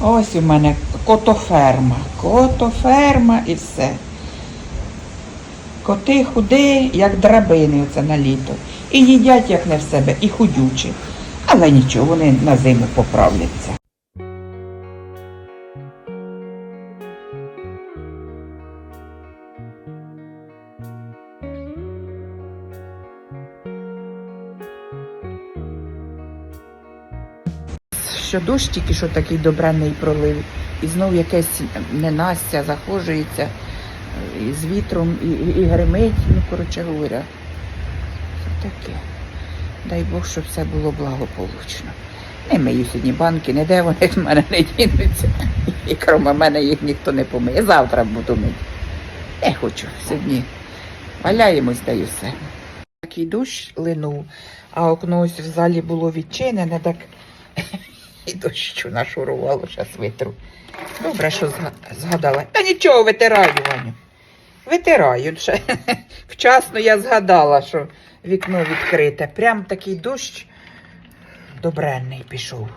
Ось у мене котоферма. Котоферма і все. Коти худи, як драбини оце на літо. І їдять, як не в себе, і худючі. Але нічого, вони на зиму поправляться. Що дощ тільки що такий добраний пролив, і знов якесь ненастя захожується е, і з вітром, і, і, гримить, ну, коротше говоря. Таке? Дай Бог, щоб все було благополучно. Не мию сьогодні банки, ніде вони в мене не дінуться. І крім мене їх ніхто не помиє. Завтра буду мити. Не хочу сьогодні. Валяємось да й усе. Такий дощ линув, а окно ось в залі було відчинене, так і дощу нашурувало, зараз витру. Добре, що згадала. Та нічого, витираю, Ваню. Витираю. Ще. Вчасно я згадала, що вікно відкрите. Прям такий дощ добренний пішов.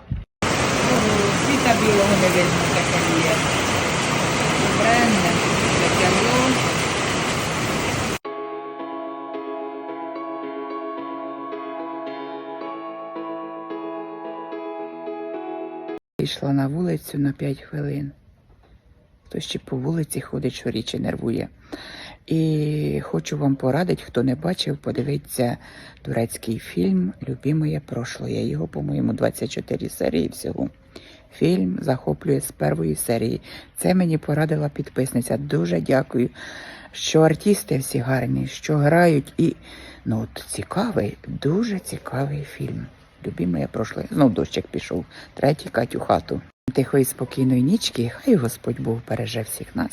Світа білого не видно таке є. Добренне, Вийшла на вулицю на 5 хвилин. Хтось ще по вулиці ходить, що річі нервує. І хочу вам порадити, хто не бачив, подивіться турецький фільм Любімоє прошлое. Його, по-моєму, 24 серії всього. Фільм захоплює з першої серії. Це мені порадила підписниця. Дуже дякую, що артисти всі гарні, що грають і ну от цікавий, дуже цікавий фільм. Любімоє прошлое. Знов дощик пішов. Третій Катю хату. Тихої спокійної нічки, хай Господь Бог береже всіх нас,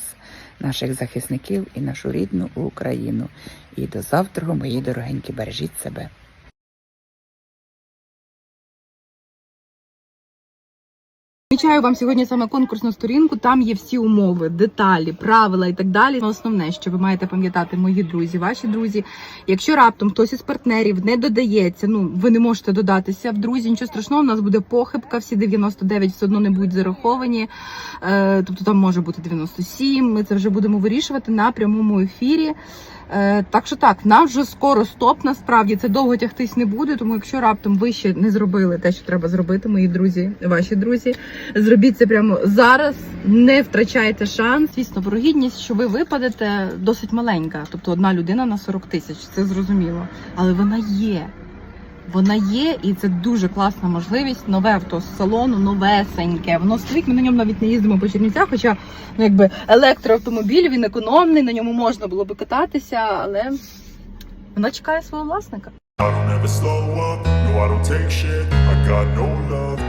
наших захисників і нашу рідну Україну. І до завтра, мої дорогенькі, бережіть себе. Помічаю вам сьогодні саме конкурсну сторінку. Там є всі умови, деталі, правила і так далі. Основне, що ви маєте пам'ятати, мої друзі, ваші друзі. Якщо раптом хтось із партнерів не додається, ну ви не можете додатися в друзі. Нічого страшного, у нас буде похибка. Всі 99 все одно не будуть зараховані. Е, тобто там може бути 97. Ми це вже будемо вирішувати на прямому ефірі. Е, так що так, нам вже скоро стоп. Насправді це довго тягтись не буде. Тому якщо раптом ви ще не зробили те, що треба зробити, мої друзі, ваші друзі, зробіть це прямо зараз. Не втрачайте шанс. Звісно, вирогідність, що ви випадете, досить маленька. Тобто одна людина на 40 тисяч. Це зрозуміло, але вона є. Вона є, і це дуже класна можливість. Нове авто з салону, новесеньке. Воно стоїть. Ми на ньому навіть не їздимо по Чернівцях, хоча ну якби електроавтомобіль, він економний, на ньому можна було би кататися, але вона чекає свого власника. I don't ever slow up, no I don't take shit I got no love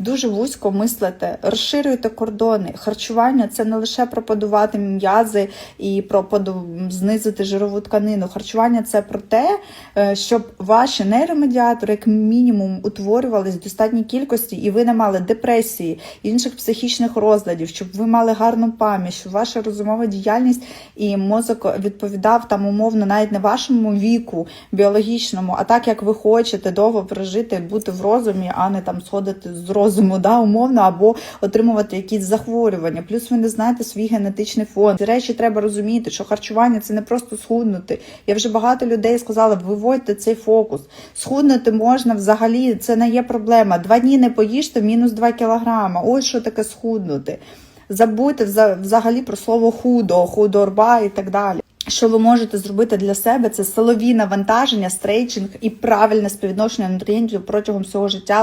Дуже вузько мислите, розширюйте кордони. Харчування це не лише про подувати м'язи і про поду... знизити жирову тканину. Харчування це про те, е, щоб ваші нейромедіатори, як мінімум, утворювались в достатній кількості, і ви не мали депресії, інших психічних розладів, щоб ви мали гарну пам'ять, щоб ваша розумова діяльність і мозок відповідав там умовно навіть не вашому віку біологічному, а так як ви хочете довго прожити, бути в розумі, а не там сходити з розуму, да, умовно, або отримувати якісь захворювання. Плюс ви не знаєте свій генетичний фон. Ці речі треба розуміти, що харчування це не просто схуднути. Я вже багато людей сказала, виводьте цей фокус. Схуднути можна взагалі, це не є проблема. Два дні не поїжте, мінус 2 кілограма. Ось що таке схуднути. Забудьте взагалі про слово худо, худорба і так далі. Що ви можете зробити для себе? Це силові навантаження, стрейчинг і правильне співвідношення нутрієнтів протягом всього життя.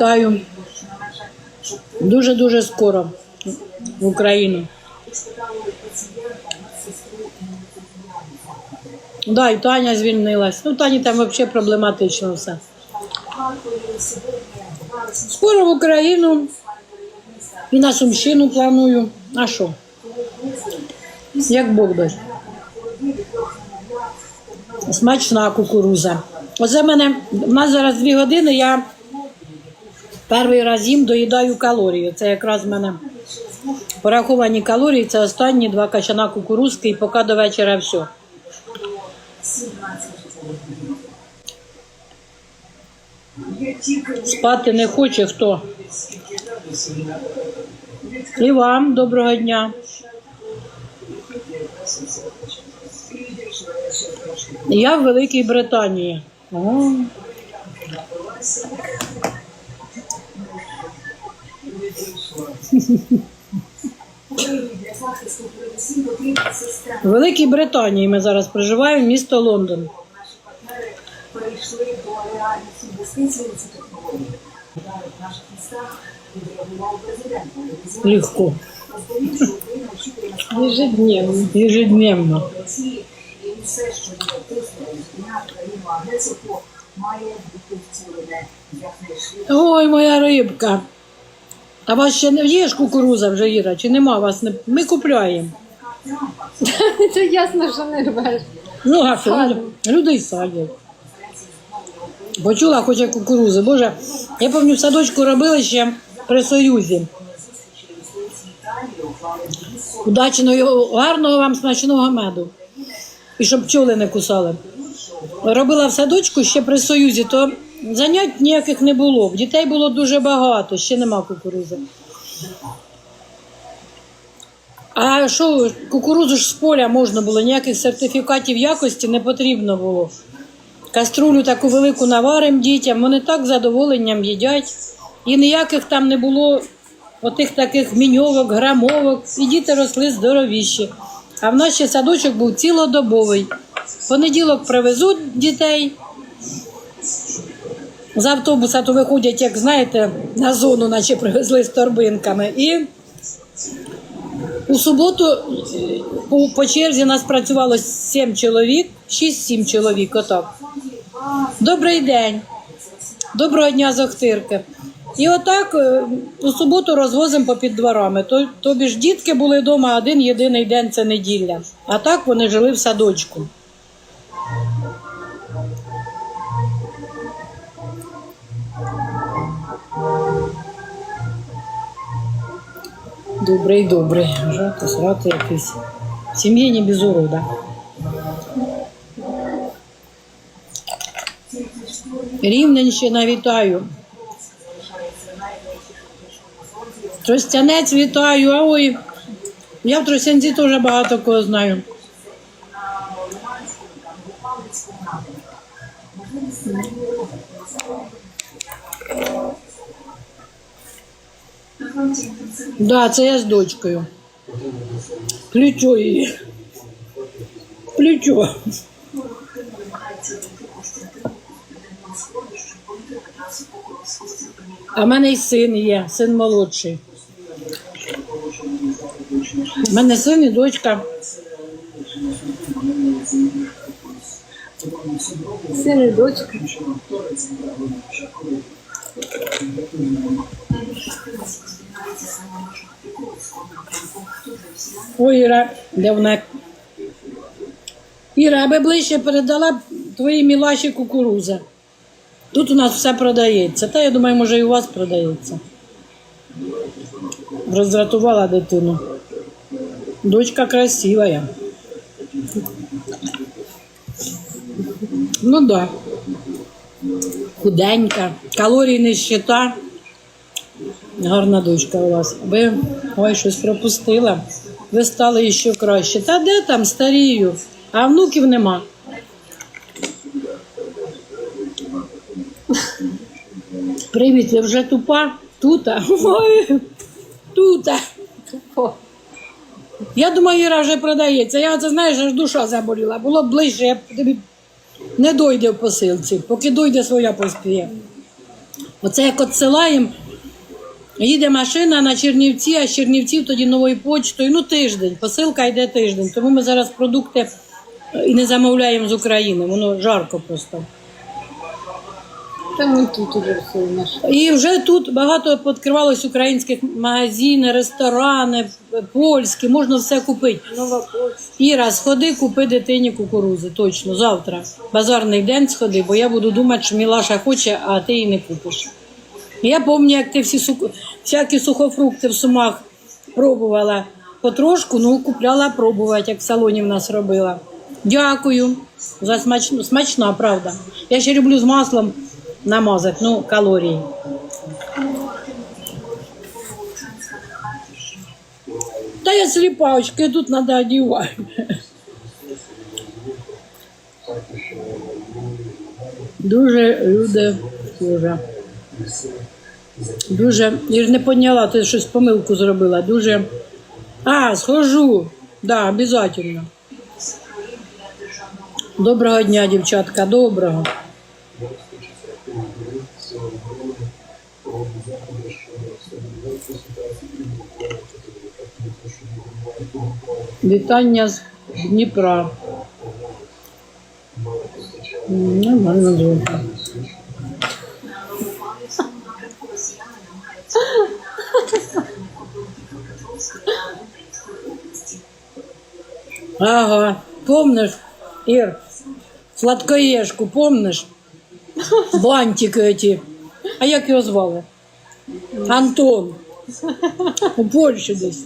Вітаю дуже-дуже скоро в Україну. Да, і Таня звільнилась. Ну, Тані там взагалі проблематично все. Скоро в Україну і на Сумщину планую. А що? Як Бог дасть. Смачна кукуруза. Оце мене, в нас зараз дві години, я перший раз їм доїдаю калорії. Це якраз в мене пораховані калорії, це останні два качана кукурузки і поки до вечора все. Спати не хоче хто. І вам доброго дня. Я в Великій Британії. О. В Великій Британії ми зараз проживаємо, місто Лондон. перейшли до реальності інвестицій у цю технологію. В наших містах відреагував президент. Легко. На Ежедневно. Ежедневно. І все, що буде тиснути зупиняти країну агресорку, має бути вцілене якнайшвидше. Ой, моя рибка. А вас ще не є ж кукуруза вже Іра? Чи нема вас? Не... Ми купляємо. Це ясно, що не рвеш. Ну, а що, люди, люди й садять. Почула, хоче кукурузи. Боже, я пам'ятаю, в садочку робили ще при Союзі. Удачного, гарного вам смачного меду. І щоб пчоли не кусали. Робила в садочку ще при Союзі, то занять ніяких не було. Дітей було дуже багато, ще нема кукурузи. А що, кукурузу ж з поля можна було, ніяких сертифікатів якості не потрібно було. Каструлю таку велику наваримо дітям, вони так з задоволенням їдять. І ніяких там не було отих таких міньовок, грамовок, і діти росли здоровіші. А в нас ще садочок був цілодобовий. В понеділок привезуть дітей. З автобуса то виходять, як знаєте, на зону, наче привезли з торбинками. І у суботу по, по черзі нас працювало 7 чоловік, 6-7 чоловік, отак. Добрий день. Доброго дня з Охтирки. І отак е, у суботу розвозимо по під дворами. Тобі ж дітки були вдома один єдиний день це неділя. А так вони жили в садочку. Добрий, добрий. Жати, срати якийсь. В сім'ї не без урода. Рівненщина вітаю. Тростянець вітаю. А ой, я в Тростянці теж багато кого знаю. Да, це я з дочкою. Плючо її. Плючо. А в мене й син є, син молодший. У мене син і дочка. Син і дочка. Ой, Іра, де вона? Іра, аби ближче передала б твоїй мілаші кукуруза. Тут у нас все продається. Та я думаю, може і у вас продається. Роздратувала дитину. Дочка красивая. Ну да. Худенька, калорій щита. Гарна дочка у вас. Ви ой, щось пропустила. Ви стали ще краще. Та де там старію? А внуків нема. Привіт, я вже тупа. Тута. Ой, тута. Я думаю, Іра вже продається. Я це знаєш, аж душа заболіла. Було б ближче, я б тобі не дойде в посилці, поки дойде своя поспіє. Оце як відсилаємо, їде машина на Чернівці, а з Чернівців тоді новою почтою. Ну, тиждень. Посилка йде тиждень. Тому ми зараз продукти е, і не замовляємо з України. Воно жарко просто. Та ми тут уже все наше. І вже тут багато відкривалось українських магазинів, ресторани, польські, можна все купити. Нова. Іра, сходи, купи дитині кукурузи, точно, завтра. Базарний день сходи, бо я буду думати, що Мілаша хоче, а ти її не купиш. Я пам'ятаю, як ти всі сук... всякі сухофрукти в сумах пробувала потрошку, ну купляла пробувати, як в салоні в нас робила. Дякую за смачну, смачна, правда. Я ще люблю з маслом намазати, ну, калорії. Та я сліпачка, тут треба одягати. Дуже люди дуже. Дуже. Я ж не поняла, ти щось помилку зробила. Дуже. А, схожу. Да, обязательно. Доброго дня, дівчатка, доброго. Вітання з Дніпра. Нормально добре. Ага, помниш, Ір, сладкоежку, помниш? Бантики эти. А як його звали? Антон. У Польщі десь.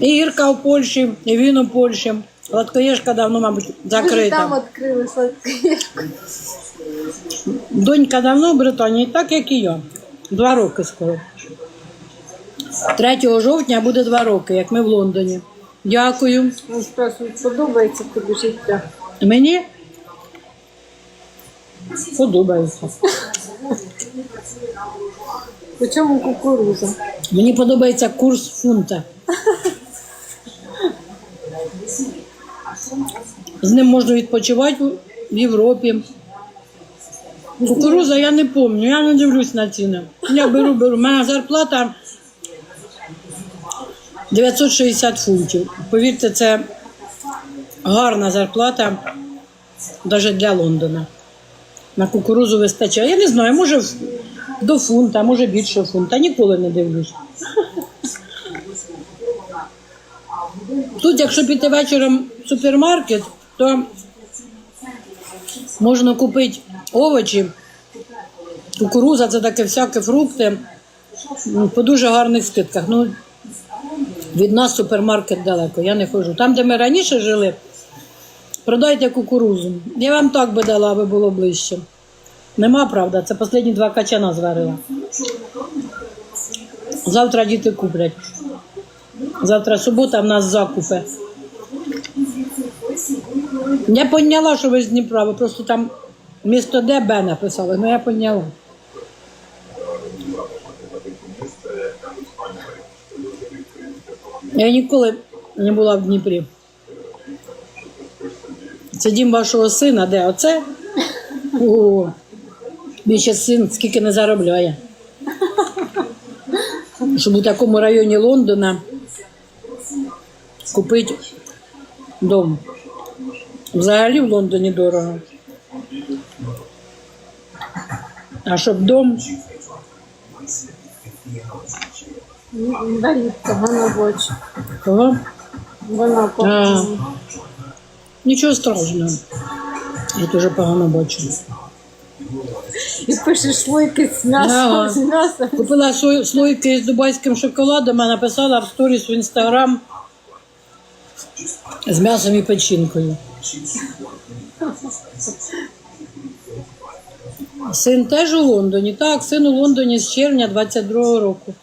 І Ірка у Польщі, і він у Польщі. Сладкоежка давно, мабуть, закрита. Там відкрили сладкоєшку. Донька давно в Британії, так як і я. Два роки скоро. 3 жовтня буде два роки, як ми в Лондоні. Дякую. Ну, подобається тобі життя. Мені подобається. По чому кукуруза? Мені подобається курс фунта. З ним можна відпочивати в Європі. Кукуруза я не пам'ятаю, я не дивлюсь на ціни. Я беру, беру. У мене зарплата 960 фунтів. Повірте, це гарна зарплата навіть для Лондона. На кукурузу вистачає. Я не знаю, може до фунта, може більше фунта. Ніколи не дивлюсь. Тут, якщо піти вечором в супермаркет, то можна купити овочі, кукуруза, це таке всякі фрукти по дуже гарних скидках. Ну, від нас супермаркет далеко, я не ходжу. Там, де ми раніше жили, продайте кукурузу. Я вам так би дала, аби було ближче. Нема, правда, це останні два качана зварила. Завтра діти куплять. Завтра субота в нас закупи. Я поняла, що ви з Дніпра, ви просто там місто Д Б написали, ну я поняла. Я ніколи не була в Дніпрі. Це дім вашого сина, де оце? О, більше син скільки не заробляє. Щоб у такому районі Лондона купити дом. Взагалі в Лондоні дорого. А щоб дом. Боїться, вона бочить. кого? Вона А, нічого страшного. Я дуже погано бачу. І пише шлойки з м'ясом, Ага. з м'ясом. Купила слой- слойки з дубайським шоколадом, а написала в сторіс в інстаграм з м'ясом і печінкою. Син теж у Лондоні. Так, син у Лондоні з червня 22-го року.